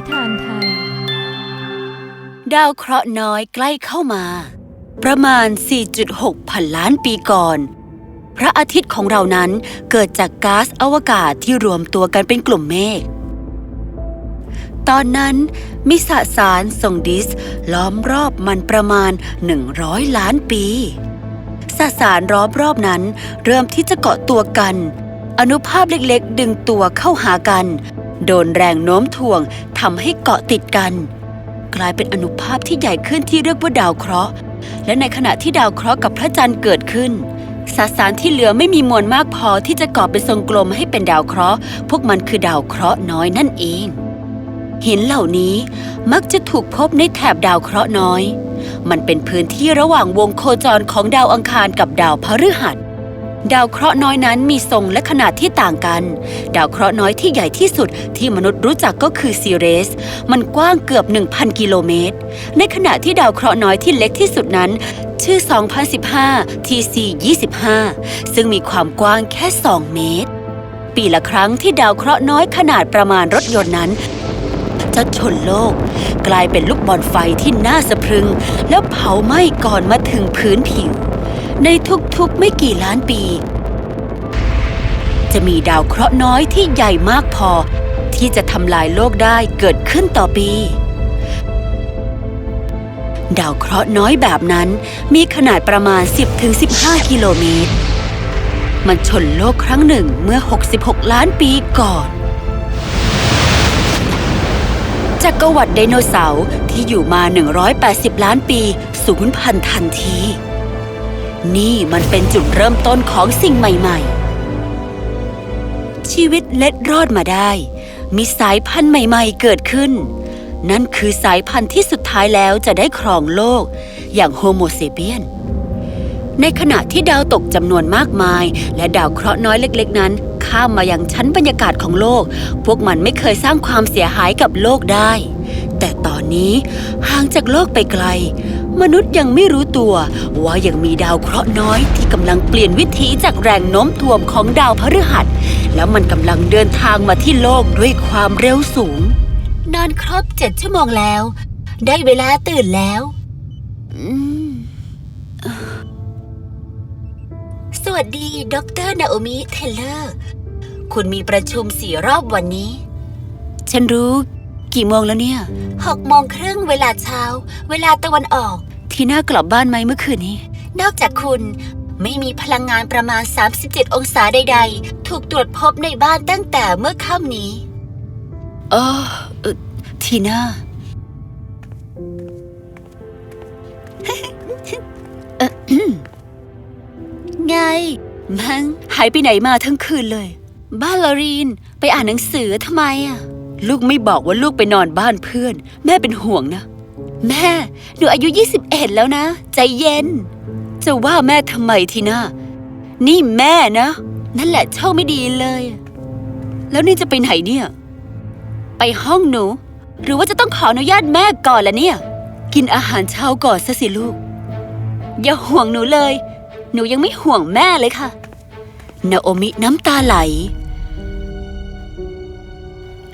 นิทานไทย ดาวเคราะห์น้อยใกล้เข้ามา ประมาณ 4.6 พันล้านปีก่อน พระอาทิตย์ของเรานั้นเกิดจากก๊าซอวกาศที่รวมตัวกันเป็นกลุ่มเมฆ ตอนนั้นมีสสารส่งดิสล้อมรอบมันประมาณ 100 ล้านปีสสารล้อมรอบนั้นเริ่มที่จะเกาะตัวกัน อนุภาพเล็กๆ ดึงตัวเข้าหากัน โดนแรงโน้มถ่วงทำให้เกาะติดกัน กลายเป็นอนุภาพที่ใหญ่ขึ้นที่เรียกว่าดาวเคราะห์ และในขณะที่ดาวเคราะห์กับพระจันทร์เกิดขึ้นสสารที่เหลือไม่มีมวลมากพอที่จะก่อเป็นทรงกลมให้เป็นดาวเคราะห์ พวกมันคือดาวเคราะห์น้อยนั่นเอง หินเหล่านี้มักจะถูกพบในแถบดาวเคราะห์น้อย มันเป็นพื้นที่ระหว่างวงโคจรของดาวอังคารกับดาวพฤหัส ดาวเคราะห์น้อยนั้นมีทรงและขนาดที่ต่างกัน ดาวเคราะห์น้อยที่ใหญ่ที่สุดที่มนุษย์รู้จักก็คือซีเรส มันกว้างเกือบ 1,000 กิโลเมตร ในขณะที่ดาวเคราะห์น้อยที่เล็กที่สุดนั้น ชื่อ 2015 TC 25 ซึ่งมีความกว้างแค่ 2 เมตร ปีละครั้งที่ดาวเคราะห์น้อยขนาดประมาณรถยนต์นั้นจะชนโลก กลายเป็นลูกบอลไฟที่น่าสะพรึง แล้วเผาไหม้ก่อนมาถึงพื้นผิว ในทุกๆไม่กี่ล้านปี จะมีดาวเคราะห์น้อยที่ใหญ่มากพอ ที่จะทำลายโลกได้เกิดขึ้นต่อปี ดาวเคราะห์น้อยแบบนั้นมีขนาดประมาณ 10-15 กิโลเมตร มันชนโลกครั้งหนึ่งเมื่อ 66 ล้านปีก่อนจักรวรรดิไดโนเสาร์ที่อยู่มา 180 ล้านปีสูญพันธุ์ทันที นี่มันเป็นจุดเริ่มต้นของสิ่งใหม่ ๆ ชีวิตเล็ดรอดมาได้ มีสายพันธุ์ใหม่ ๆ เกิดขึ้น นั่นคือสายพันธุ์ที่สุดท้ายแล้วจะได้ครองโลก อย่างโฮโมเซเปียน ในขณะที่ดาวตกจำนวนมากมาย และดาวเคราะห์น้อยเล็ก ๆ นั้น ข้ามมายังชั้นบรรยากาศของโลก พวกมันไม่เคยสร้างความเสียหายกับโลกได้ แต่ตอนนี้ห่างจากโลกไปไกล มนุษย์ยังไม่รู้ตัวว่ายังมีดาวเคราะห์น้อยที่กำลังเปลี่ยนวิถีจากแรงโน้มถ่วงของดาวพฤหัส แล้วมันกำลังเดินทางมาที่โลกด้วยความเร็วสูง นอนครบเจ็ดชั่วโมงแล้ว ได้เวลาตื่นแล้วอืมสวัสดีดรนาโอมิเทเลอร์ คุณมีประชุมสี่รอบวันนี้ ฉันรู้ กี่โมงแล้วเนี่ย หกโมงครึ่งเวลาเช้า เวลาตะวันออก ทีน่ากลับบ้านไหมเมื่อคืนนี้ นอกจากคุณไม่มีพลังงานประมาณ 37 องศาใด ๆ ถูกตรวจพบในบ้านตั้งแต่เมื่อค่ำนี้เออเอ่อทีน่าเอ่ออืมไง มันหายไปไหนมาทั้งคืนเลย บ้านลอรีน ไปอ่านหนังสือทำไมอะ ลูกไม่บอกว่าลูกไปนอนบ้านเพื่อน แม่เป็นห่วงนะ แม่ หนูอายุ 21 แล้วนะ ใจเย็น จะว่าแม่ทำไมทีน่านี่แม่นะ นั่นแหละโชคไม่ดีเลย แล้วนี่จะไปไหนเนี่ย ไปห้องหนู หรือว่าจะต้องขออนุญาตแม่ก่อนละเนี่ย กินอาหารเช้าก่อนซะสิลูก อย่าห่วงหนูเลย หนูยังไม่ห่วงแม่เลยค่ะ นาโอมิน้ำตาไหล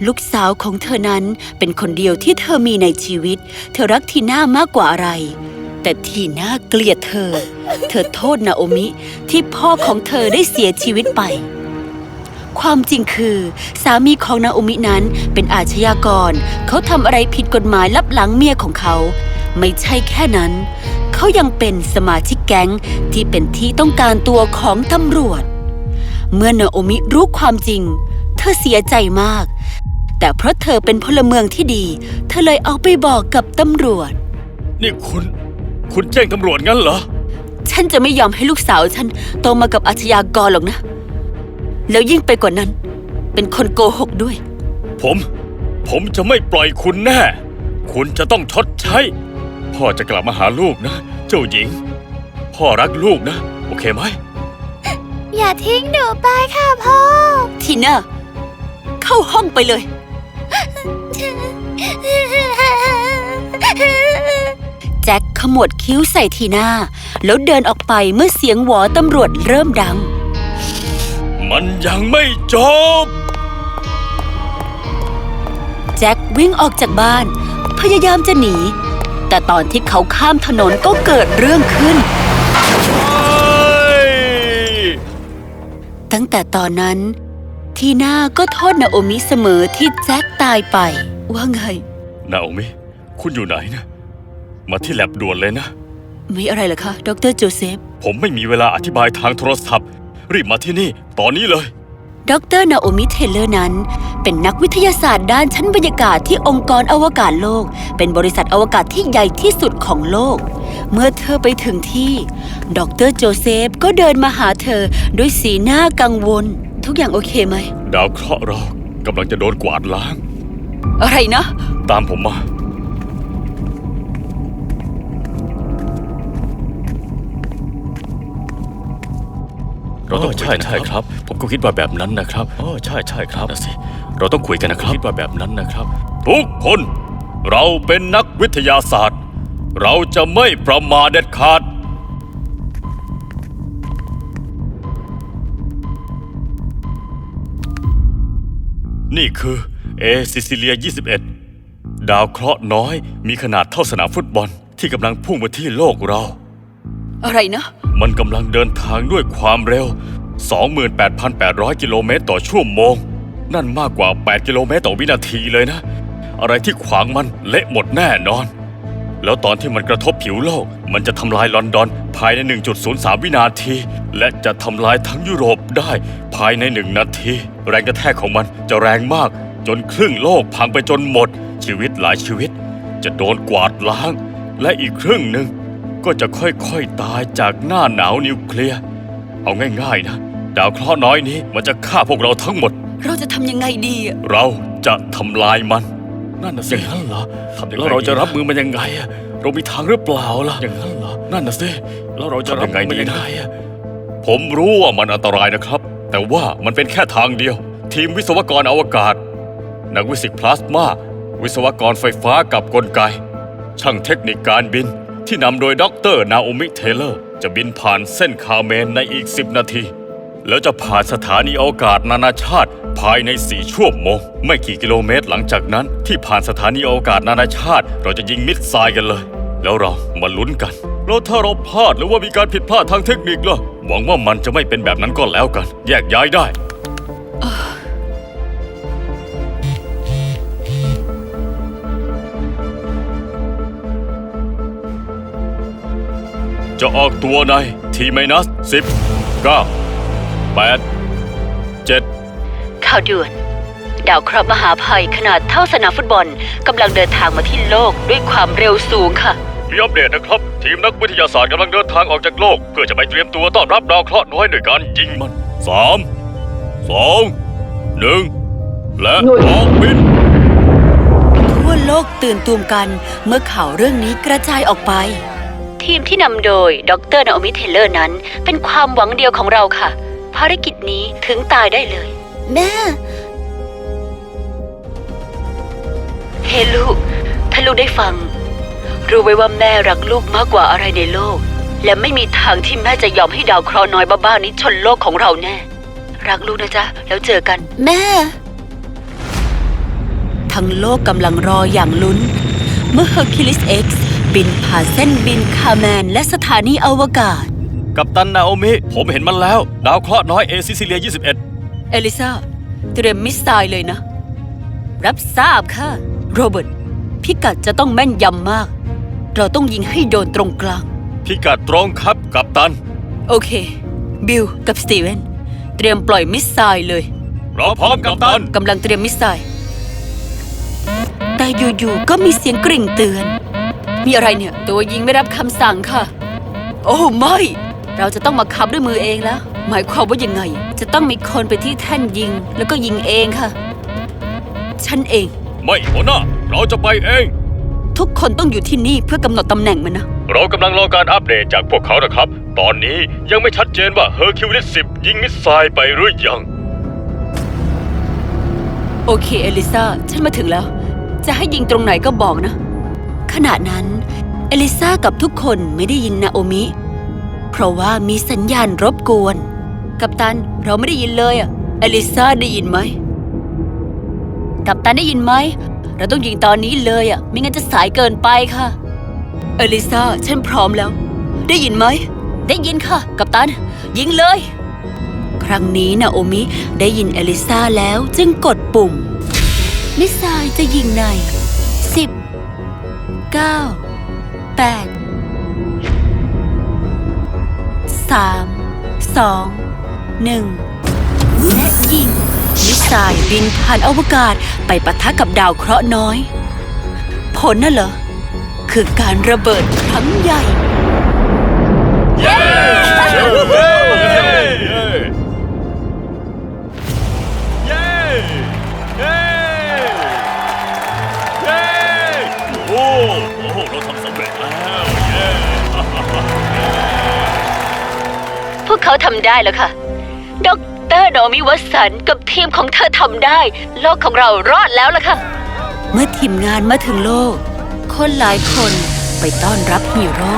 ลูกสาวของเธอนั้นเป็นคนเดียวที่เธอมีในชีวิต เธอรักทีน่ามากกว่าอะไร แต่ทีน่าเกลียดเธอ เธอโทษนาโอมิที่พ่อของเธอได้เสียชีวิตไป ความจริงคือ สามีของนาโอมินั้นเป็นอาชญากร เขาทำอะไรผิดกฎหมายลับหลังเมียของเขา ไม่ใช่แค่นั้น เขายังเป็นสมาชิกแก๊งที่เป็นที่ต้องการตัวของตำรวจ เมื่อนาโอมิรู้ความจริง เธอเสียใจมาก แต่เพราะเธอเป็นพลเมืองที่ดี เธอเลยเอาไปบอกกับตำรวจ นี่คุณ คุณแจ้งตำรวจงั้นเหรอ ฉันจะไม่ยอมให้ลูกสาวฉันโตมากับอาชญากรหรอกนะ แล้วยิ่งไปกว่านั้น เป็นคนโกหกด้วย ผม ผมจะไม่ปล่อยคุณแน่ คุณจะต้องชดใช้ พ่อจะกลับมาหาลูกนะ เจ้าหญิง พ่อรักลูกนะ โอเคไหม อย่าทิ้งหนูไปค่ะพ่อ ทีน่าเข้าห้องไปเลย แจ็คขมวดคิ้วใส่ทีน่าแล้วเดินออกไปเมื่อเสียงหวอตำรวจเริ่มดัง มันยังไม่จบ แจ็ควิ่งออกจากบ้าน พยายามจะหนี แต่ตอนที่เขาข้ามถนนก็เกิดเรื่องขึ้น ตั้งแต่ตอนนั้น ทีน่าก็โทษนาโอมิเสมอที่แจ็คตายไป ว่าไง นาโอมิ คุณอยู่ไหนนะ มาที่แลบด่วนเลยนะมีอะไรเหรอคะ ดรโจเซฟ ผมไม่มีเวลาอธิบายทางโทรศัพท์ รีบมาที่นี่ ตอนนี้เลย ดรนาโอมิเทเลอร์นั้น เป็นนักวิทยาศาสตร์ด้านชั้นบรรยากาศที่องค์กรอวกาศโลก เป็นบริษัทอวกาศที่ใหญ่ที่สุดของโลก เมื่อเธอไปถึงที่ ดรโจเซฟก็เดินมาหาเธอด้วยสีหน้ากังวล ทุกอย่างโอเคไหม ดาวเคราะห์เรากำลังจะโดนกวาดล้าง อะไรนะ ตามผมมา เราต้องใช่ใช่ครับ ผมก็คิดว่าแบบนั้นนะครับอ๋อใช่ใช่ครับนะสิเราต้องคุยกันนะครับคิดว่าแบบนั้นนะครับ ทุกคน เราเป็นนักวิทยาศาสตร์ เราจะไม่ประมาทเด็ดขาด นี่คือเอซิซิเลีย 21 ดาวเคราะห์น้อยมีขนาดเท่าสนามฟุตบอลที่กำลังพุ่งมาที่โลกเรา อะไรนะ มันกำลังเดินทางด้วยความเร็ว 28,800 กิโลเมตรต่อชั่วโมง นั่นมากกว่า 8 กิโลเมตรต่อวินาทีเลยนะ อะไรที่ขวางมันเละหมดแน่นอน แล้วตอนที่มันกระทบผิวโลก มันจะทำลายลอนดอนภายใน 1.03 วินาที และจะทำลายทั้งยุโรปได้ภายในหนึ่งนาที แรงกระแทกของมันจะแรงมาก จนครึ่งโลกพังไปจนหมด ชีวิตหลายชีวิต จะโดนกวาดล้าง และอีกครึ่งหนึ่งก็จะค่อยๆตายจากหน้าหนาวนิวเคลียร์เอาง่ายๆนะดาวเคราะห์น้อยนี้มันจะฆ่าพวกเราทั้งหมด เราจะทำยังไงดีอะเราจะทำลายมัน นั่นน่ะสิอย่างนั้นเหรอแล้วเราจะรับมือมันยังไงอะเรามีทางหรือเปล่าล่ะอย่างนั้นเหรอนั่นน่ะสิแล้วเราจะรับมือมันยังไงอะผมรู้ว่ามันอันตรายนะครับ แต่ว่ามันเป็นแค่ทางเดียว ทีมวิศวกรอวกาศ นักวิสิกส์พลาสมา วิศวกรไฟฟ้ากับกลไก ช่างเทคนิคการบินที่นำโดยดรนาโอมิเทเลอร์ จะบินผ่านเส้นคาร์เมนในอีก 10 นาที แล้วจะผ่านสถานีอวกาศนานาชาติ ภายใน4ชั่วโมงไม่กี่กิโลเมตรหลังจากนั้น ที่ผ่านสถานีอวกาศนานาชาติ เราจะยิงมิสไซล์กันเลย แล้วเรามาลุ้นกัน แล้วถ้าเราพลาดหรือว่ามีการผิดพลาดทางเทคนิคล่ะหวังว่ามันจะไม่เป็นแบบนั้นก็แล้วกัน แยกย้ายได้จะออกตัวในทีไมนัสสิบเก้า แปดเจ็ดข่าวด่วน ดาวเคราะห์มหาภัยขนาดเท่าสนามฟุตบอลกำลังเดินทางมาที่โลกด้วยความเร็วสูงค่ะ มีอัปเดตนะครับ ทีมนักวิทยาศาสตร์กำลังเดินทางออกจากโลก เพื่อจะไปเตรียมตัวต้อนรับดาวเคราะห์น้อยด้วยการยิงมันสามสองหนึ่งและออกบิน ทั่วโลกตื่นตูมกันเมื่อข่าวเรื่องนี้กระจายออกไป ทีมที่นำโดยดรนาโอมิเทเลอร์นั้น เป็นความหวังเดียวของเราค่ะ ภารกิจนี้ถึงตายได้เลย แม่ เฮ้ลูกถ้าลูกได้ฟัง รู้ไว้ว่าแม่รักลูกมากกว่าอะไรในโลก และไม่มีทางที่แม่จะยอมให้ดาวเคราะห์น้อยบ้าๆนี้ชนโลกของเราแน่ รักลูกนะจ๊ะ แล้วเจอกัน แม่ ทั้งโลกกำลังรออย่างลุ้น เมื่อ Hercules X บินผ่านเส้นบินคาร์แมนและสถานีอวกาศ กับตันนาโอมิ ผมเห็นมันแล้ว ดาวเคราะห์น้อยเอซิซิเลีย 21 เอลิซาเตรียมมิสไซล์เลยนะ รับทราบค่ะ โรเบิร์ต พิกัดจะต้องแม่นยำมาก เราต้องยิงให้โดนตรงกลาง พิกัดตรงครับกับตัน โอเค บิลกับสตีเวน เตรียมปล่อยมิสไซล์เลยเราพร้อมกับตันกำลังเตรียมมิสไซล์แต่อยู่ๆก็มีเสียงกริ่งเตือน มีอะไรเนี่ย ตัวยิงไม่รับคำสั่งค่ะ โอ้ไม่ เราจะต้องมาขับด้วยมือเองแล้ว หมายความว่ายังไง จะต้องมีคนไปที่แท่นยิง แล้วก็ยิงเองค่ะ ฉันเอง ไม่หัวหน้าเราจะไปเอง ทุกคนต้องอยู่ที่นี่เพื่อกำหนดตำแหน่งมันนะ เรากำลังรอการอัปเดตจากพวกเขานะครับ ตอนนี้ยังไม่ชัดเจนว่าเฮอร์คิวลิส10ยิงมิสไซล์ไปหรือยัง โอเค เอลิซาฉันมาถึงแล้ว จะให้ยิงตรงไหนก็บอกนะ ขณะนั้น เอลิซากับทุกคนไม่ได้ยินนาโอมิ เพราะว่ามีสัญญาณรบกวน กัปตันเราไม่ได้ยินเลยอะเอลิซาได้ยินไหม กับตันได้ยินไหม เราต้องยิงตอนนี้เลยอะไม่งั้นจะสายเกินไปค่ะ เอลิซาฉันพร้อมแล้ว ได้ยินไหม ได้ยินค่ะ กับตัน ยิงเลย ครั้งนี้นาโอมิได้ยินเอลิซาแล้วจึงกดปุ่ม มิสไซล์จะยิงในสิบเก้าแปด สามสองหนึ่งและยิงมิสไซล์บินผ่านอวกาศไปปะทะกับดาวเคราะห์น้อย ผลน่ะเหรอ คือการระเบิดครั้งใหญ่โพวกเขาทำได้แล้วค่ะ ดรโนมิวัสันกับทีมของเธอทำได้ โลกของเรารอดแล้วล่ะค่ะ เมื่อทีมงานมาถึงโลก คนหลายคนไปต้อนรับฮีโร่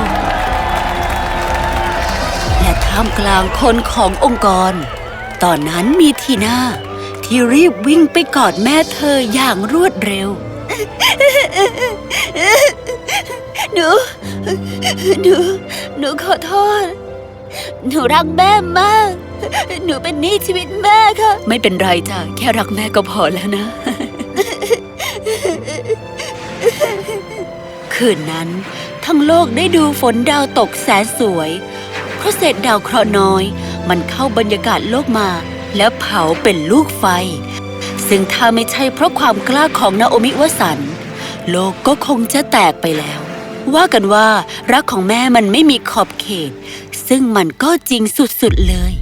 และท่ามกลางคนขององค์กร ตอนนั้นมีทีน่าที่รีบวิ่งไปกอดแม่เธออย่างรวดเร็วหนูหนูหนูขอโทษ หนูรักแม่มาก หนูเป็นหนี้ชีวิตแม่ค่ะ ไม่เป็นไรจ้ะแค่รักแม่ก็พอแล้วนะ คืนนั้น ทั้งโลกได้ดูฝนดาวตกแสนสวย เพราะเศษดาวเคราะห์น้อย มันเข้าบรรยากาศโลกมา แล้วเผาเป็นลูกไฟ ซึ่งถ้าไม่ใช่เพราะความกล้าของนาโอมิวสัน โลกก็คงจะแตกไปแล้ว ว่ากันว่ารักของแม่มันไม่มีขอบเขต ซึ่งมันก็จริงสุดๆเลย